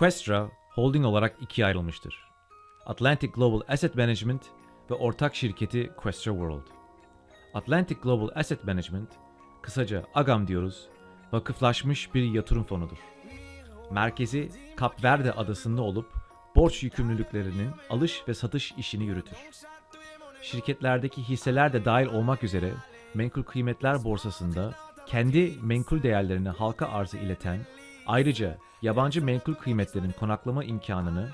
Questra holding olarak ikiye ayrılmıştır. Atlantic Global Asset Management ve ortak şirketi Questra World. Atlantic Global Asset Management, kısaca AGAM diyoruz, vakıflaşmış bir yatırım fonudur. Merkezi Kap Verde adasında olup borç yükümlülüklerinin alış ve satış işini yürütür. Şirketlerdeki hisseler de dahil olmak üzere menkul kıymetler borsasında kendi menkul değerlerini halka arzı ileten, ayrıca yabancı menkul kıymetlerin konaklama imkanını,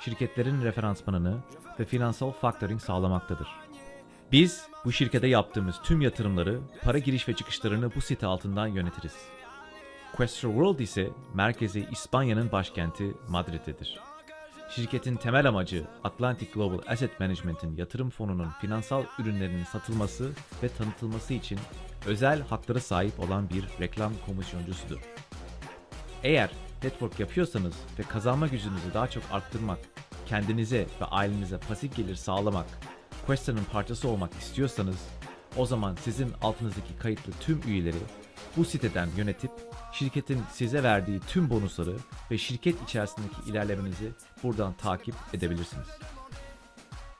şirketlerin referansmanını ve finansal factoring sağlamaktadır. Biz bu şirkete yaptığımız tüm yatırımları, para giriş ve çıkışlarını bu site altından yönetiriz. Questra World ise merkezi İspanya'nın başkenti Madrid'dedir. Şirketin temel amacı Atlantic Global Asset Management'in yatırım fonunun finansal ürünlerinin satılması ve tanıtılması için özel haklara sahip olan bir reklam komisyoncusudur. Eğer network yapıyorsanız ve kazanma gücünüzü daha çok arttırmak, kendinize ve ailenize pasif gelir sağlamak, Questa'nın parçası olmak istiyorsanız o zaman sizin altınızdaki kayıtlı tüm üyeleri bu siteden yönetip şirketin size verdiği tüm bonusları ve şirket içerisindeki ilerlemenizi buradan takip edebilirsiniz.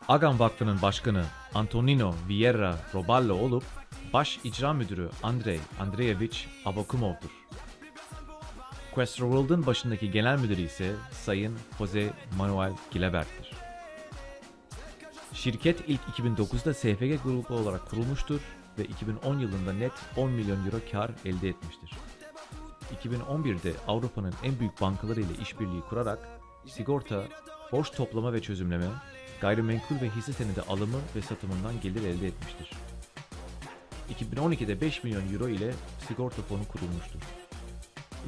Agam Vakfı'nın başkanı Antonino Vieira Roballo olup baş icra müdürü Andrei Andreyevich Abakumov'dur. Questra World'un başındaki genel müdürü ise Sayın Jose Manuel Gilabert'tir. Şirket ilk 2009'da SFG grubu olarak kurulmuştur ve 2010 yılında net 10 milyon euro kar elde etmiştir. 2011'de Avrupa'nın en büyük bankaları ile işbirliği kurarak sigorta, borç toplama ve çözümleme, gayrimenkul ve hisse senedi alımı ve satımından gelir elde etmiştir. 2012'de 5 milyon euro ile sigorta fonu kurulmuştur.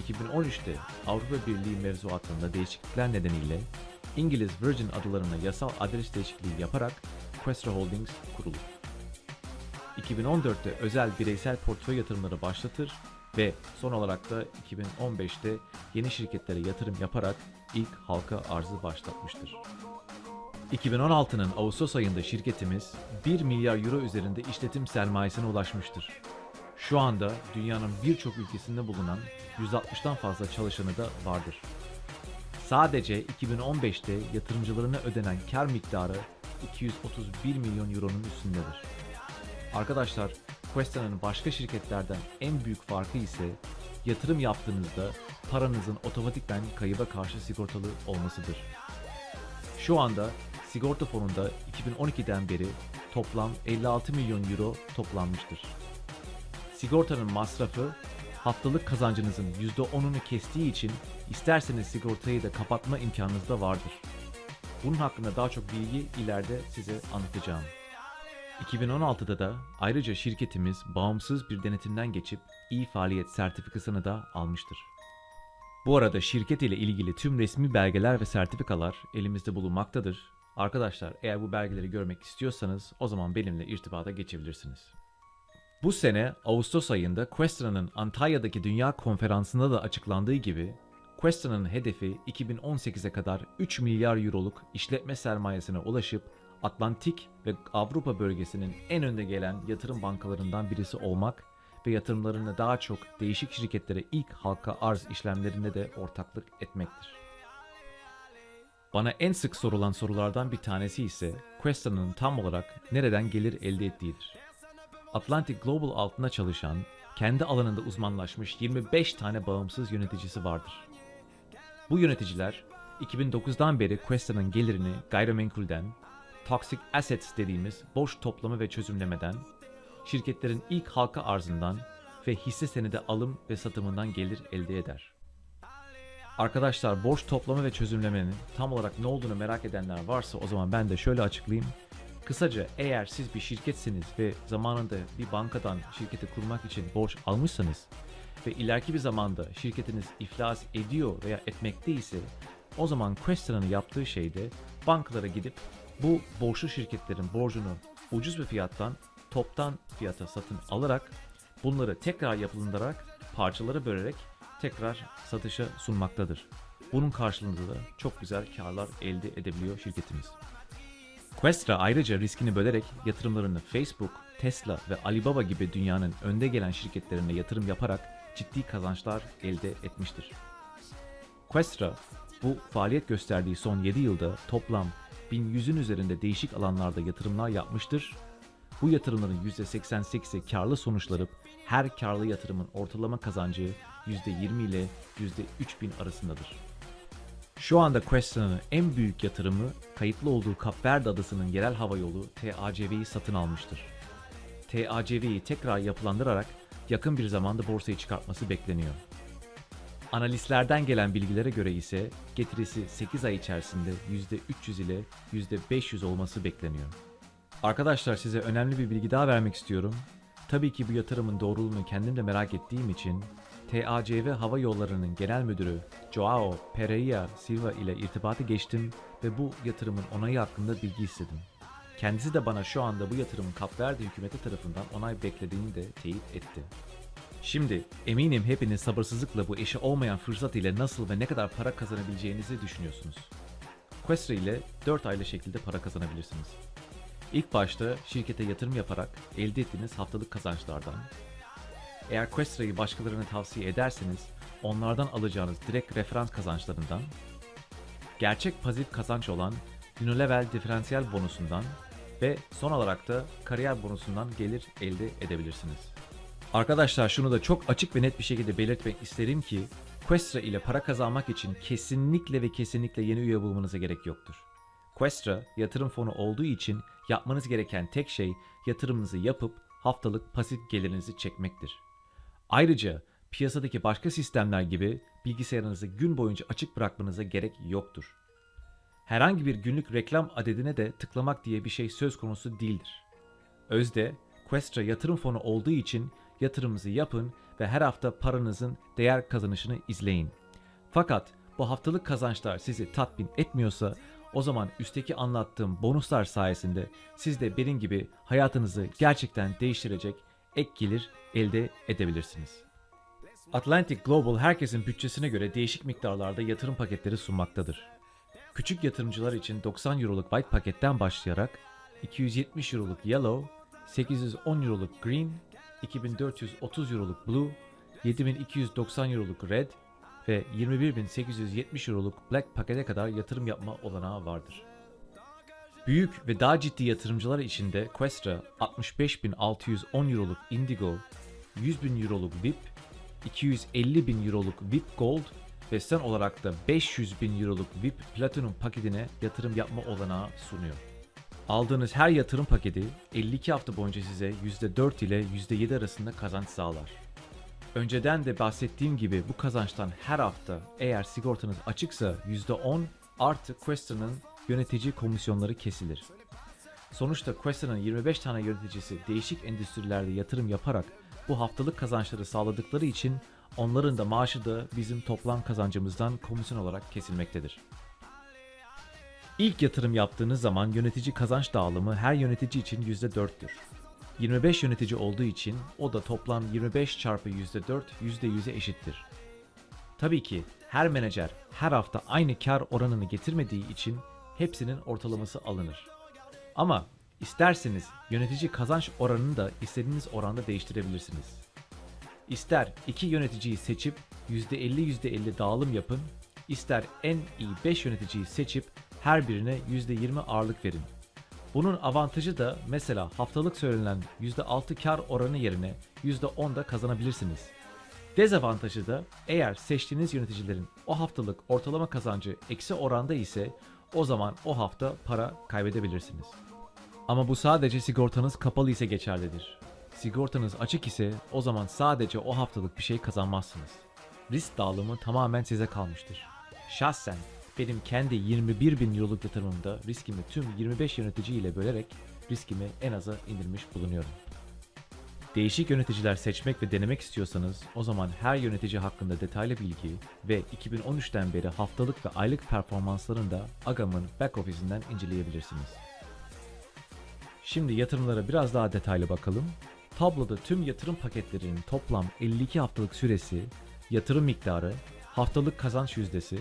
2013'te Avrupa Birliği mevzuatında değişiklikler nedeniyle İngiliz Virgin adalarına yasal adres değişikliği yaparak Questra Holdings kurulur. 2014'te özel bireysel portföy yatırımları başlatır ve son olarak da 2015'te yeni şirketlere yatırım yaparak ilk halka arzı başlatmıştır. 2016'nın Ağustos ayında şirketimiz 1 milyar euro üzerinde işletim sermayesine ulaşmıştır. Şu anda dünyanın birçok ülkesinde bulunan 160'tan fazla çalışanı da vardır. Sadece 2015'te yatırımcılarına ödenen kar miktarı 231 milyon euronun üstündedir. Arkadaşlar, Questa'nın başka şirketlerden en büyük farkı ise yatırım yaptığınızda paranızın otomatikten kayıba karşı sigortalı olmasıdır. Şu anda sigorta fonunda 2012'den beri toplam 56 milyon euro toplanmıştır. Sigortanın masrafı haftalık kazancınızın %10'unu kestiği için isterseniz sigortayı da kapatma imkanınız da vardır. Bunun hakkında daha çok bilgi ileride size anlatacağım. 2016'da da ayrıca şirketimiz bağımsız bir denetimden geçip iyi faaliyet sertifikasını da almıştır. Bu arada şirket ile ilgili tüm resmi belgeler ve sertifikalar elimizde bulunmaktadır. Arkadaşlar eğer bu belgeleri görmek istiyorsanız o zaman benimle irtibata geçebilirsiniz. Bu sene Ağustos ayında Questra'nın Antalya'daki Dünya Konferansı'nda da açıklandığı gibi Questra'nın hedefi 2018'e kadar 3 milyar euroluk işletme sermayesine ulaşıp Atlantik ve Avrupa bölgesinin en önde gelen yatırım bankalarından birisi olmak ve yatırımlarını daha çok değişik şirketlere ilk halka arz işlemlerinde de ortaklık etmektir. Bana en sık sorulan sorulardan bir tanesi ise Questa'nın tam olarak nereden gelir elde ettiğidir. Atlantic Global altında çalışan, kendi alanında uzmanlaşmış 25 tane bağımsız yöneticisi vardır. Bu yöneticiler 2009'dan beri Questa'nın gelirini gayrimenkulden, toxic assets dediğimiz borç toplama ve çözümlemeden, şirketlerin ilk halka arzından ve hisse senedi alım ve satımından gelir elde eder. Arkadaşlar borç toplama ve çözümlemenin tam olarak ne olduğunu merak edenler varsa o zaman ben de şöyle açıklayayım. Kısaca eğer siz bir şirketsiniz ve zamanında bir bankadan şirketi kurmak için borç almışsanız ve ileriki bir zamanda şirketiniz iflas ediyor veya etmekte ise o zaman Questa'nın yaptığı şey de bankalara gidip bu borçlu şirketlerin borcunu ucuz bir fiyattan toptan fiyata satın alarak bunları tekrar yapılandırarak parçalara bölerek tekrar satışa sunmaktadır. Bunun karşılığında da çok güzel karlar elde edebiliyor şirketimiz. Questra ayrıca riskini bölerek yatırımlarını Facebook, Tesla ve Alibaba gibi dünyanın önde gelen şirketlerine yatırım yaparak ciddi kazançlar elde etmiştir. Questra, Bu faaliyet gösterdiği son 7 yılda toplam 1100'ün üzerinde değişik alanlarda yatırımlar yapmıştır. Bu yatırımların %88'i karlı sonuçlanıp her karlı yatırımın ortalama kazancı %20 ile %3000 arasındadır. Şu anda Questra'nın en büyük yatırımı kayıtlı olduğu Kapverde adasının yerel hava yolu TACV'yi satın almıştır. TACV'yi tekrar yapılandırarak yakın bir zamanda borsaya çıkartması bekleniyor. Analistlerden gelen bilgilere göre ise getirisi 8 ay içerisinde %300 ile %500 olması bekleniyor. Arkadaşlar size önemli bir bilgi daha vermek istiyorum. Tabii ki bu yatırımın doğruluğunu kendim de merak ettiğim için TACV Hava Yolları'nın genel müdürü Joao Pereira Silva ile irtibatı geçtim ve bu yatırımın onayı hakkında bilgi istedim. Kendisi de bana şu anda bu yatırımın Kapverde hükümeti tarafından onay beklediğini de teyit etti. Şimdi eminim hepiniz sabırsızlıkla bu eşi olmayan fırsat ile nasıl ve ne kadar para kazanabileceğinizi düşünüyorsunuz. Questra ile 4 aylı şekilde para kazanabilirsiniz. İlk başta şirkete yatırım yaparak elde ettiğiniz haftalık kazançlardan, eğer Questra'yı başkalarına tavsiye ederseniz onlardan alacağınız direkt referans kazançlarından, gerçek pasif kazanç olan Unilevel diferansiyel bonusundan ve son olarak da kariyer bonusundan gelir elde edebilirsiniz. Arkadaşlar şunu da çok açık ve net bir şekilde belirtmek isterim ki Questra ile para kazanmak için kesinlikle ve kesinlikle yeni üye bulmanıza gerek yoktur. Questra yatırım fonu olduğu için yapmanız gereken tek şey yatırımınızı yapıp haftalık pasif gelirinizi çekmektir. Ayrıca piyasadaki başka sistemler gibi bilgisayarınızı gün boyunca açık bırakmanıza gerek yoktur. Herhangi bir günlük reklam adedine de tıklamak diye bir şey söz konusu değildir. Özde, Questra yatırım fonu olduğu için yatırımınızı yapın ve her hafta paranızın değer kazanışını izleyin. Fakat bu haftalık kazançlar sizi tatmin etmiyorsa o zaman üstteki anlattığım bonuslar sayesinde siz de benim gibi hayatınızı gerçekten değiştirecek ek gelir elde edebilirsiniz. Atlantic Global herkesin bütçesine göre değişik miktarlarda yatırım paketleri sunmaktadır. Küçük yatırımcılar için 90 Euro'luk White paketten başlayarak 270 Euro'luk Yellow, 810 Euro'luk Green, 2430 Euro'luk Blue, 7290 Euro'luk Red ve 21870 Euro'luk Black pakete kadar yatırım yapma olanağı vardır. Büyük ve daha ciddi yatırımcılar için de Questra 65.610 Euro'luk Indigo, 100.000 Euro'luk VIP, 250.000 Euro'luk VIP Gold ve son olarak da 500.000 Euro'luk VIP Platinum paketine yatırım yapma olanağı sunuyor. Aldığınız her yatırım paketi 52 hafta boyunca size %4 ile %7 arasında kazanç sağlar. Önceden de bahsettiğim gibi bu kazançtan her hafta eğer sigortanız açıksa %10 artı Questra'nın yönetici komisyonları kesilir. Sonuçta Questra'nın 25 tane yöneticisi değişik endüstrilerde yatırım yaparak bu haftalık kazançları sağladıkları için onların da maaşı da bizim toplam kazancımızdan komisyon olarak kesilmektedir. İlk yatırım yaptığınız zaman yönetici kazanç dağılımı her yönetici için %4'tür. 25 yönetici olduğu için o da toplam 25 çarpı %4 %100'e eşittir. Tabii ki her menajer her hafta aynı kar oranını getirmediği için hepsinin ortalaması alınır. Ama isterseniz yönetici kazanç oranını da istediğiniz oranda değiştirebilirsiniz. İster iki yöneticiyi seçip %50 %50 dağılım yapın, ister en iyi 5 yöneticiyi seçip her birine %20 ağırlık verin. Bunun avantajı da mesela haftalık söylenen %6 kar oranı yerine %10 da kazanabilirsiniz. Dezavantajı da eğer seçtiğiniz yöneticilerin o haftalık ortalama kazancı eksi oranda ise o zaman o hafta para kaybedebilirsiniz. Ama bu sadece sigortanız kapalı ise geçerlidir. Sigortanız açık ise o zaman sadece o haftalık bir şey kazanmazsınız. Risk dağılımı tamamen size kalmıştır. Şahsen benim kendi 21 bin euroluk yatırımımda riskimi tüm 25 yönetici ile bölerek riskimi en aza indirmiş bulunuyorum. Değişik yöneticiler seçmek ve denemek istiyorsanız o zaman her yönetici hakkında detaylı bilgi ve 2013'ten beri haftalık ve aylık performanslarını da Agam'ın back office'inden inceleyebilirsiniz. Şimdi yatırımlara biraz daha detaylı bakalım. Tabloda tüm yatırım paketlerinin toplam 52 haftalık süresi, yatırım miktarı, haftalık kazanç yüzdesi,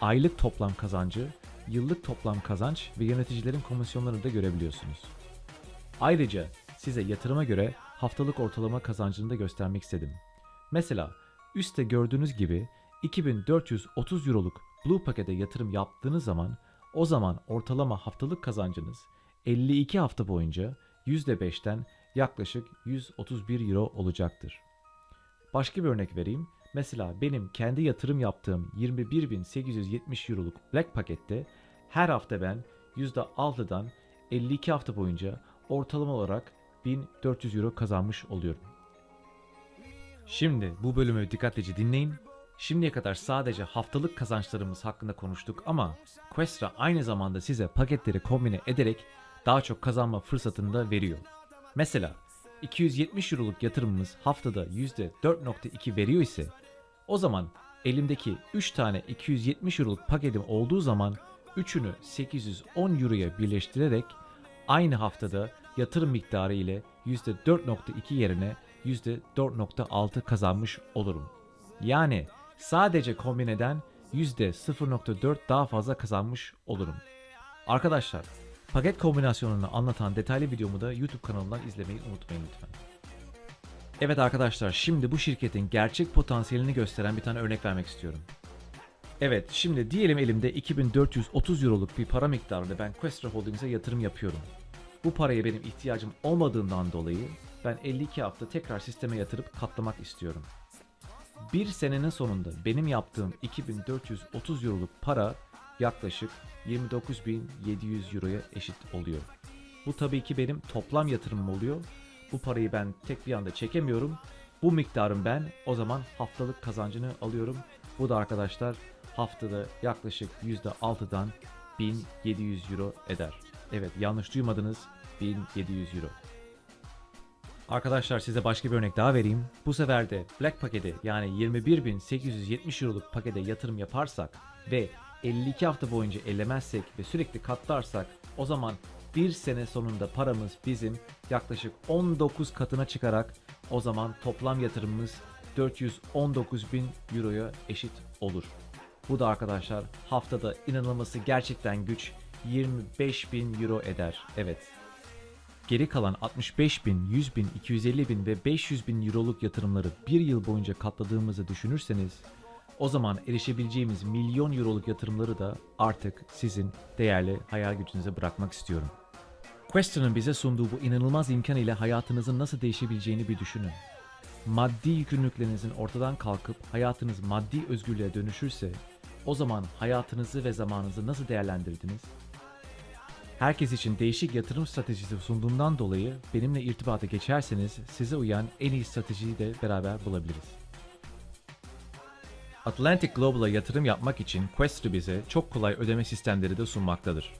aylık toplam kazancı, yıllık toplam kazanç ve yöneticilerin komisyonlarını da görebiliyorsunuz. Ayrıca size yatırıma göre haftalık ortalama kazancını da göstermek istedim. Mesela üstte gördüğünüz gibi 2430 euroluk Blue pakete yatırım yaptığınız zaman o zaman ortalama haftalık kazancınız 52 hafta boyunca %5'ten yaklaşık 131 euro olacaktır. Başka bir örnek vereyim. Mesela benim kendi yatırım yaptığım 21.870 euroluk Black pakette her hafta ben %6'dan 52 hafta boyunca ortalama olarak 1400 euro kazanmış oluyorum. Şimdi bu bölümü dikkatlice dinleyin. Şimdiye kadar sadece haftalık kazançlarımız hakkında konuştuk ama Questra aynı zamanda size paketleri kombine ederek daha çok kazanma fırsatını da veriyor. Mesela 270 euroluk yatırımımız haftada %4.2 veriyor ise o zaman elimdeki 3 tane 270 euroluk paketim olduğu zaman üçünü 810 euroya birleştirerek aynı haftada yatırım miktarı ile %4.2 yerine %4.6 kazanmış olurum. Yani sadece kombineden %0.4 daha fazla kazanmış olurum. Arkadaşlar, paket kombinasyonunu anlatan detaylı videomu da YouTube kanalından izlemeyi unutmayın lütfen. Evet arkadaşlar, şimdi bu şirketin gerçek potansiyelini gösteren bir tane örnek vermek istiyorum. Evet, şimdi diyelim elimde 2430 euroluk bir para miktarında ben Questra Holdings'e yatırım yapıyorum. Bu paraya benim ihtiyacım olmadığından dolayı ben 52 hafta tekrar sisteme yatırıp katlamak istiyorum. Bir senenin sonunda benim yaptığım 2430 euroluk para yaklaşık 29.700 euroya eşit oluyor. Bu tabii ki benim toplam yatırımım oluyor. Bu parayı ben tek bir anda çekemiyorum. Bu miktarın ben o zaman haftalık kazancını alıyorum. Bu da arkadaşlar haftada yaklaşık %6'dan 1700 euro eder. Evet yanlış duymadınız 1700 euro. Arkadaşlar size başka bir örnek daha vereyim. Bu sefer de Black paketi yani 21.870 euroluk pakete yatırım yaparsak ve 52 hafta boyunca ellemezsek ve sürekli katlarsak o zaman bir sene sonunda paramız bizim yaklaşık 19 katına çıkarak o zaman toplam yatırımımız 419 bin euroya eşit olur. Bu da arkadaşlar haftada inanılması gerçekten güç 25 bin euro eder. Evet Geri kalan 65 bin, 100 bin, 250 bin ve 500 bin euroluk yatırımları bir yıl boyunca katladığımızı düşünürseniz o zaman erişebileceğimiz milyon euroluk yatırımları da artık sizin değerli hayal gücünüze bırakmak istiyorum. Question'ın bize sunduğu bu inanılmaz imkan ile hayatınızın nasıl değişebileceğini bir düşünün. Maddi yükümlülüklerinizin ortadan kalkıp hayatınız maddi özgürlüğe dönüşürse o zaman hayatınızı ve zamanınızı nasıl değerlendirdiniz? Herkes için değişik yatırım stratejisi sunduğundan dolayı benimle irtibata geçerseniz size uyan en iyi stratejiyi de beraber bulabiliriz. Atlantic Global'a yatırım yapmak için Questra bize çok kolay ödeme sistemleri de sunmaktadır.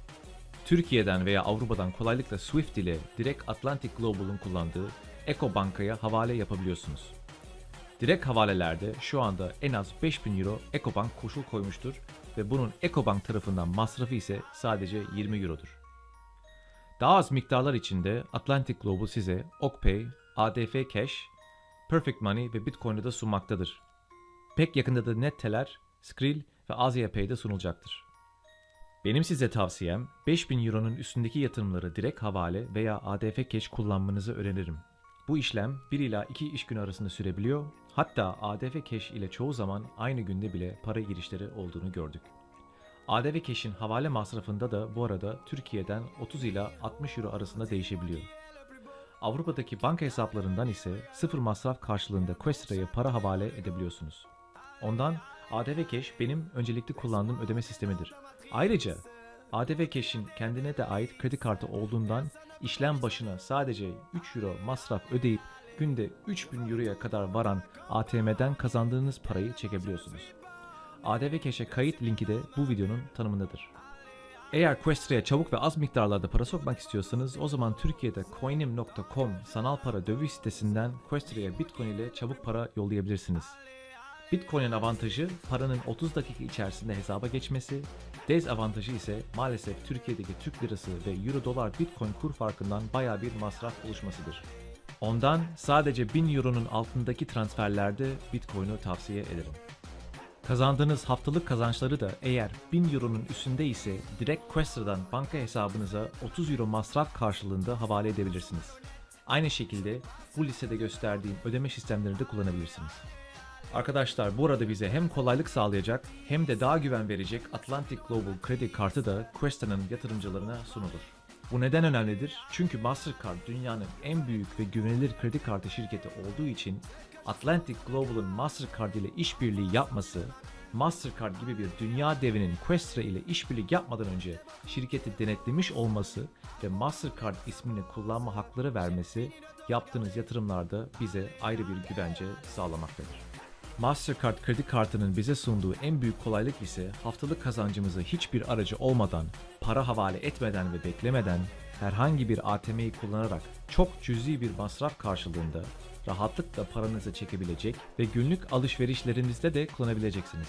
Türkiye'den veya Avrupa'dan kolaylıkla Swift ile direkt Atlantic Global'ın kullandığı EcoBanka'ya havale yapabiliyorsunuz. Direkt havalelerde şu anda en az 5000 euro EcoBank koşul koymuştur ve bunun EcoBank tarafından masrafı ise sadece 20 eurodur. Daha az miktarlar içinde Atlantic Global size OkPay, ADF Cash, Perfect Money ve Bitcoin'i de sunmaktadır. Pek yakında da Netteler, Skrill ve Asia Pay'de sunulacaktır. Benim size tavsiyem 5000 Euro'nun üstündeki yatırımları direkt havale veya ADF Cash kullanmanızı öneririm. Bu işlem 1 ila 2 iş günü arasında sürebiliyor. Hatta ADF Cash ile çoğu zaman aynı günde bile para girişleri olduğunu gördük. ADV Cash'in havale masrafında da bu arada Türkiye'den 30 ila 60 euro arasında değişebiliyor. Avrupa'daki banka hesaplarından ise sıfır masraf karşılığında Questra'ya para havale edebiliyorsunuz. Ondan ADV Cash benim öncelikli kullandığım ödeme sistemidir. Ayrıca ADV Cash'in kendine de ait kredi kartı olduğundan işlem başına sadece 3 euro masraf ödeyip günde 3000 euroya kadar varan ATM'den kazandığınız parayı çekebiliyorsunuz. ADV Cash'e kayıt linki de bu videonun tanımındadır. Eğer Questra'ya çabuk ve az miktarlarda para sokmak istiyorsanız o zaman Türkiye'de coinim.com sanal para döviz sitesinden Questra'ya Bitcoin ile çabuk para yollayabilirsiniz. Bitcoin'in avantajı paranın 30 dakika içerisinde hesaba geçmesi, dezavantajı ise maalesef Türkiye'deki Türk lirası ve Euro dolar Bitcoin kur farkından baya bir masraf oluşmasıdır. Ondan sadece 1000 Euro'nun altındaki transferlerde Bitcoin'i tavsiye ederim. Kazandığınız haftalık kazançları da eğer 1000 euronun üstünde ise direkt Questra'dan banka hesabınıza 30 euro masraf karşılığında havale edebilirsiniz. Aynı şekilde bu listede gösterdiğim ödeme sistemlerini de kullanabilirsiniz. Arkadaşlar bu arada bize hem kolaylık sağlayacak hem de daha güven verecek Atlantic Global kredi kartı da Questa'nın yatırımcılarına sunulur. Bu neden önemlidir? Çünkü Mastercard dünyanın en büyük ve güvenilir kredi kartı şirketi olduğu için Atlantic Global'ın Mastercard ile işbirliği yapması, Mastercard gibi bir dünya devinin Questra ile işbirliği yapmadan önce şirketi denetlemiş olması ve Mastercard ismini kullanma hakları vermesi yaptığınız yatırımlarda bize ayrı bir güvence sağlamaktadır. Mastercard kredi kartının bize sunduğu en büyük kolaylık ise haftalık kazancımızı hiçbir aracı olmadan, para havale etmeden ve beklemeden herhangi bir ATM'yi kullanarak çok cüzi bir masraf karşılığında rahatlıkla paranızı çekebilecek ve günlük alışverişlerinizde de kullanabileceksiniz.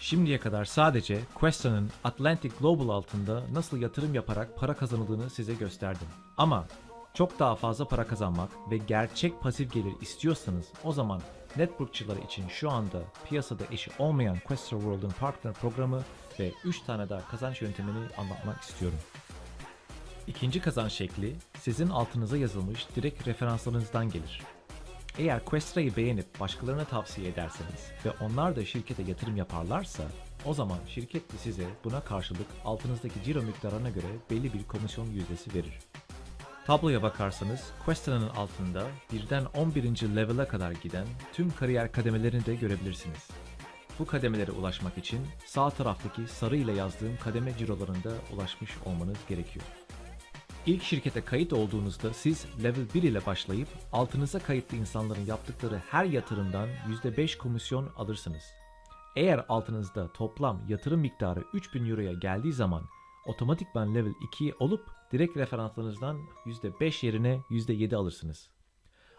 Şimdiye kadar sadece Questa'nın Atlantic Global altında nasıl yatırım yaparak para kazanıldığını size gösterdim. Ama çok daha fazla para kazanmak ve gerçek pasif gelir istiyorsanız o zaman networkçıları için şu anda piyasada eşi olmayan Questa World'un partner programı ve 3 tane daha kazanç yöntemini anlatmak istiyorum. İkinci kazanç şekli sizin altınıza yazılmış direkt referanslarınızdan gelir. Eğer Questra'yı beğenip başkalarına tavsiye ederseniz ve onlar da şirkete yatırım yaparlarsa o zaman şirket de size buna karşılık altınızdaki ciro miktarına göre belli bir komisyon yüzdesi verir. Tabloya bakarsanız Questa'nın altında birden 11. level'a kadar giden tüm kariyer kademelerini de görebilirsiniz. Bu kademelere ulaşmak için sağ taraftaki sarı ile yazdığım kademe cirolarında ulaşmış olmanız gerekiyor. İlk şirkete kayıt olduğunuzda siz level 1 ile başlayıp altınıza kayıtlı insanların yaptıkları her yatırımdan %5 komisyon alırsınız. Eğer altınızda toplam yatırım miktarı 3000 euroya geldiği zaman otomatikman level 2 olup direkt referanslarınızdan %5 yerine %7 alırsınız.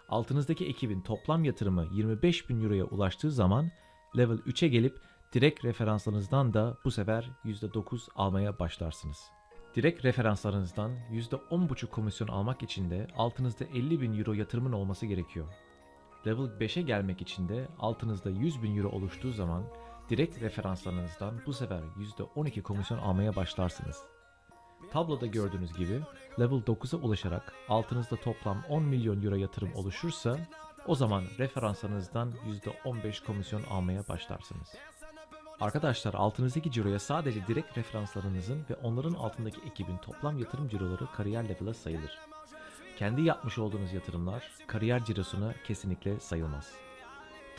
Altınızdaki ekibin toplam yatırımı 25 bin euroya ulaştığı zaman level 3'e gelip direkt referanslarınızdan da bu sefer %9 almaya başlarsınız. Direkt referanslarınızdan %10,5 komisyon almak için de altınızda 50 bin euro yatırımın olması gerekiyor. Level 5'e gelmek için de altınızda 100 bin euro oluştuğu zaman direkt referanslarınızdan bu sefer %12 komisyon almaya başlarsınız. Tabloda gördüğünüz gibi level 9'a ulaşarak altınızda toplam 10 milyon euro yatırım oluşursa o zaman referanslarınızdan %15 komisyon almaya başlarsınız. Arkadaşlar altınızdaki ciroya sadece direkt referanslarınızın ve onların altındaki ekibin toplam yatırım ciroları kariyer level'a sayılır. Kendi yapmış olduğunuz yatırımlar kariyer cirosuna kesinlikle sayılmaz.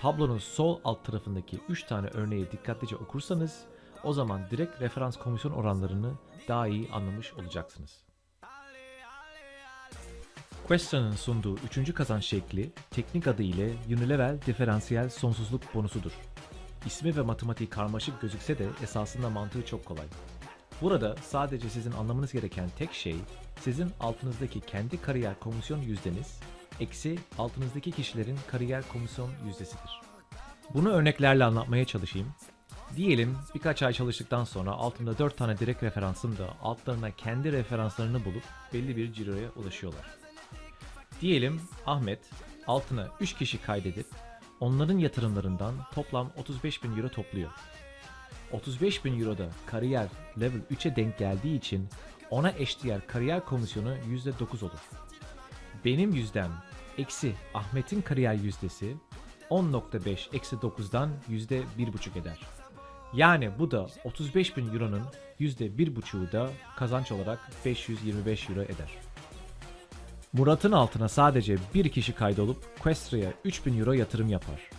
Tablonun sol alt tarafındaki 3 tane örneği dikkatlice okursanız o zaman direkt referans komisyon oranlarını daha iyi anlamış olacaksınız. Question'ın sunduğu üçüncü kazanç şekli teknik adı ile Unilevel Diferansiyel Sonsuzluk Bonusudur. İsmi ve matematiği karmaşık gözükse de esasında mantığı çok kolay. Burada sadece sizin anlamanız gereken tek şey sizin altınızdaki kendi kariyer komisyon yüzdeniz eksi altınızdaki kişilerin kariyer komisyon yüzdesidir. Bunu örneklerle anlatmaya çalışayım. Diyelim birkaç ay çalıştıktan sonra altımda 4 tane direkt referansım da altlarına kendi referanslarını bulup belli bir ciroya ulaşıyorlar. Diyelim Ahmet altına 3 kişi kaydedip onların yatırımlarından toplam 35 bin euro topluyor. 35 bin euro da kariyer level 3'e denk geldiği için ona eşdeğer kariyer komisyonu %9 olur. Benim yüzdem eksi Ahmet'in kariyer yüzdesi 10.5 eksi 9'dan %1.5 eder. Yani bu da 35 bin euronun %1.5'u da kazanç olarak 525 euro eder. Murat'ın altına sadece bir kişi kaydolup Questra'ya 3000 euro yatırım yapar.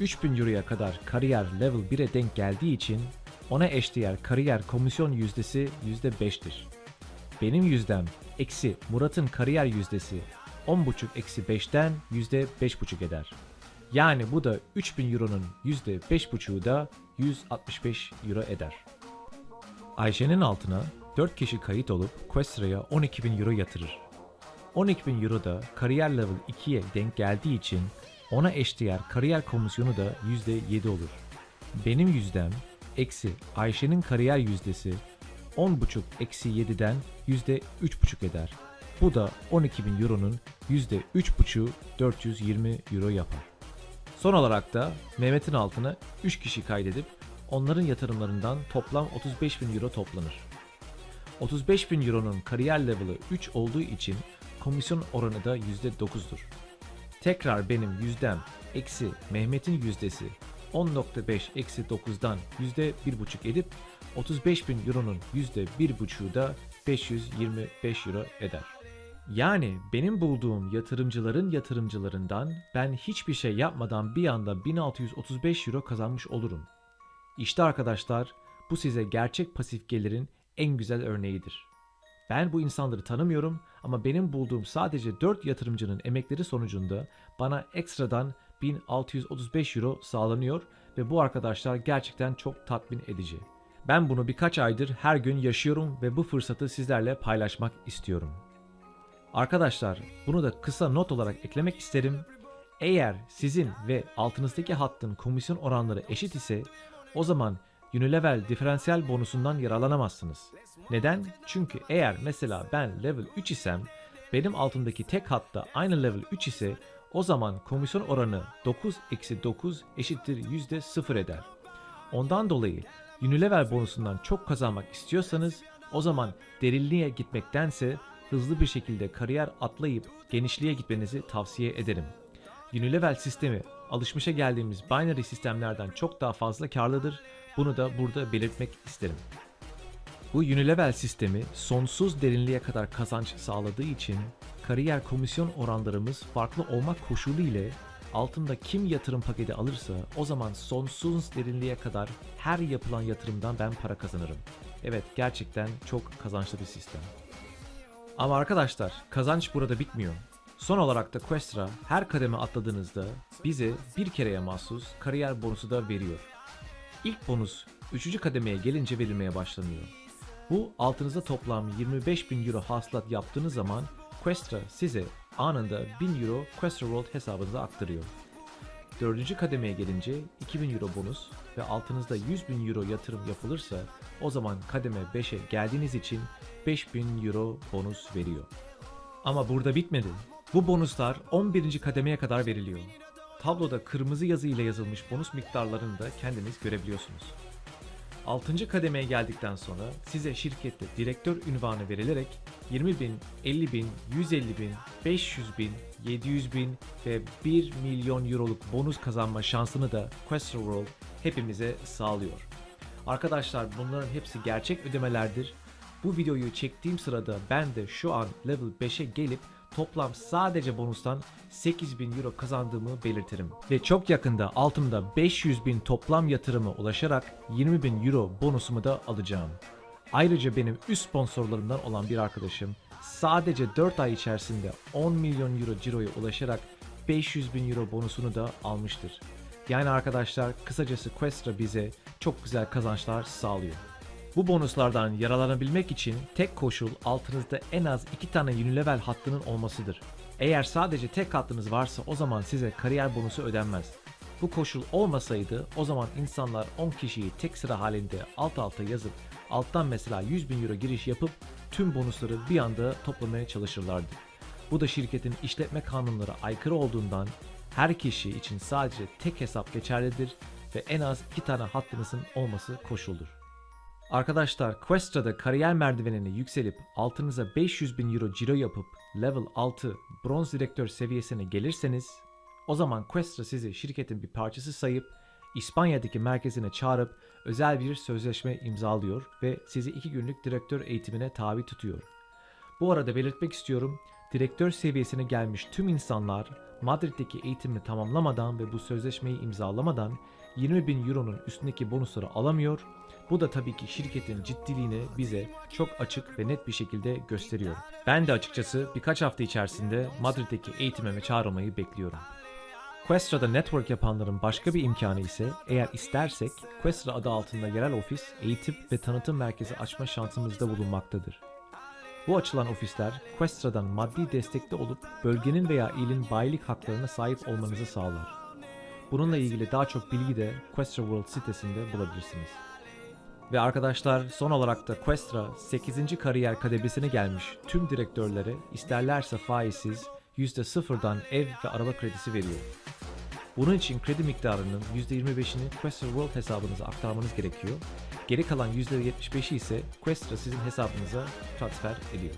3000 euroya kadar kariyer level 1'e denk geldiği için ona eşdeğer kariyer komisyon yüzdesi %5'tir. Benim yüzdem eksi Murat'ın kariyer yüzdesi 10.5 eksi 5'ten %5.5 eder. Yani bu da 3000 euronun %5.5'u da 165 euro eder. Ayşe'nin altına 4 kişi kayıt olup Questra'ya 12.000 euro yatırır. 12.000 euro da kariyer level 2'ye denk geldiği için ona eşdeğer kariyer komisyonu da %7 olur. Benim yüzdem eksi Ayşe'nin kariyer yüzdesi 10.5 eksi 7'den %3.5 eder. Bu da 12.000 euronun %3.5'u 420 euro yapar. Son olarak da Mehmet'in altına 3 kişi kaydedip onların yatırımlarından toplam 35.000 euro toplanır. 35.000 euronun kariyer level'ı 3 olduğu için komisyon oranı da %9'dur. tekrar benim yüzdem eksi Mehmet'in yüzdesi 10.5 eksi 9'dan yüzde 1.5 edip 35 bin euronun yüzde 1.5'u da 525 euro eder. Yani benim bulduğum yatırımcıların yatırımcılarından ben hiçbir şey yapmadan bir anda 1635 euro kazanmış olurum. İşte arkadaşlar bu size gerçek pasif gelirin en güzel örneğidir. Ben bu insanları tanımıyorum ama benim bulduğum sadece 4 yatırımcının emekleri sonucunda bana ekstradan 1635 euro sağlanıyor ve bu arkadaşlar gerçekten çok tatmin edici. Ben bunu birkaç aydır her gün yaşıyorum ve bu fırsatı sizlerle paylaşmak istiyorum. Arkadaşlar bunu da kısa not olarak eklemek isterim. Eğer sizin ve altınızdaki hattın komisyon oranları eşit ise o zaman Unilevel diferansiyel bonusundan yararlanamazsınız. Neden? Çünkü eğer mesela ben level 3 isem benim altımdaki tek hatta aynı level 3 ise o zaman komisyon oranı 9 eksi 9 eşittir yüzde 0 eder. Ondan dolayı Unilevel bonusundan çok kazanmak istiyorsanız o zaman derinliğe gitmektense hızlı bir şekilde kariyer atlayıp genişliğe gitmenizi tavsiye ederim. Unilevel sistemi alışmışa geldiğimiz binary sistemlerden çok daha fazla karlıdır. Bunu da burada belirtmek isterim. Bu Unilevel sistemi sonsuz derinliğe kadar kazanç sağladığı için kariyer komisyon oranlarımız farklı olmak koşulu ile altında kim yatırım paketi alırsa o zaman sonsuz derinliğe kadar her yapılan yatırımdan ben para kazanırım. Evet gerçekten çok kazançlı bir sistem. Ama arkadaşlar kazanç burada bitmiyor. Son olarak da Questra her kademe atladığınızda bize bir kereye mahsus kariyer bonusu da veriyor. İlk bonus 3. kademeye gelince verilmeye başlanıyor. Bu altınızda toplam 25 bin euro hasılat yaptığınız zaman Questra size anında 1000 euro Questra World hesabınıza aktarıyor. Dördüncü kademeye gelince 2000 euro bonus ve altınızda 100 bin euro yatırım yapılırsa o zaman kademe 5'e geldiğiniz için 5000 euro bonus veriyor. Ama burada bitmedi. Bu bonuslar 11. kademeye kadar veriliyor. Tabloda kırmızı yazı ile yazılmış bonus miktarlarını da kendiniz görebiliyorsunuz. 6. kademeye geldikten sonra size şirkette direktör ünvanı verilerek 20 bin, 50 bin, 150 bin, 500 bin, 700 bin ve 1 milyon euroluk bonus kazanma şansını da Questor World hepimize sağlıyor. Arkadaşlar bunların hepsi gerçek ödemelerdir. Bu videoyu çektiğim sırada ben de şu an level 5'e gelip toplam sadece bonustan 8000 euro kazandığımı belirtirim. Ve çok yakında altımda 500 bin toplam yatırıma ulaşarak 20 bin euro bonusumu da alacağım. Ayrıca benim üst sponsorlarımdan olan bir arkadaşım sadece 4 ay içerisinde 10 milyon euro ciroya ulaşarak 500 bin euro bonusunu da almıştır. Yani arkadaşlar kısacası Questra bize çok güzel kazançlar sağlıyor. Bu bonuslardan yararlanabilmek için tek koşul altınızda en az 2 tane Unilevel hattının olmasıdır. Eğer sadece tek hattınız varsa o zaman size kariyer bonusu ödenmez. Bu koşul olmasaydı o zaman insanlar 10 kişiyi tek sıra halinde alt alta yazıp alttan mesela 100 bin euro giriş yapıp tüm bonusları bir anda toplamaya çalışırlardı. Bu da şirketin işletme kanunları aykırı olduğundan her kişi için sadece tek hesap geçerlidir ve en az 2 tane hattınızın olması koşuldur. Arkadaşlar Questra'da kariyer merdivenini yükselip altınıza 500 bin euro ciro yapıp level 6 bronz direktör seviyesine gelirseniz o zaman Questra sizi şirketin bir parçası sayıp İspanya'daki merkezine çağırıp özel bir sözleşme imzalıyor ve sizi 2 günlük direktör eğitimine tabi tutuyor. Bu arada belirtmek istiyorum, direktör seviyesine gelmiş tüm insanlar Madrid'deki eğitimi tamamlamadan ve bu sözleşmeyi imzalamadan 20 bin euronun üstündeki bonusları alamıyor. Bu da tabii ki şirketin ciddiliğini bize çok açık ve net bir şekilde gösteriyor. Ben de açıkçası birkaç hafta içerisinde Madrid'deki eğitimime çağrılmayı bekliyorum. Questra'da network yapanların başka bir imkanı ise eğer istersek Questra adı altında yerel ofis, eğitim ve tanıtım merkezi açma şansımızda bulunmaktadır. Bu açılan ofisler Questra'dan maddi destekte olup bölgenin veya ilin bayilik haklarına sahip olmanızı sağlar. Bununla ilgili daha çok bilgi de Questra World sitesinde bulabilirsiniz. Ve arkadaşlar son olarak da Questra 8. kariyer kademesine gelmiş tüm direktörlere isterlerse faizsiz %0'dan ev ve araba kredisi veriyor. Bunun için kredi miktarının %25'ini Questra World hesabınıza aktarmanız gerekiyor. Geri kalan %75'i ise Questra sizin hesabınıza transfer ediyor.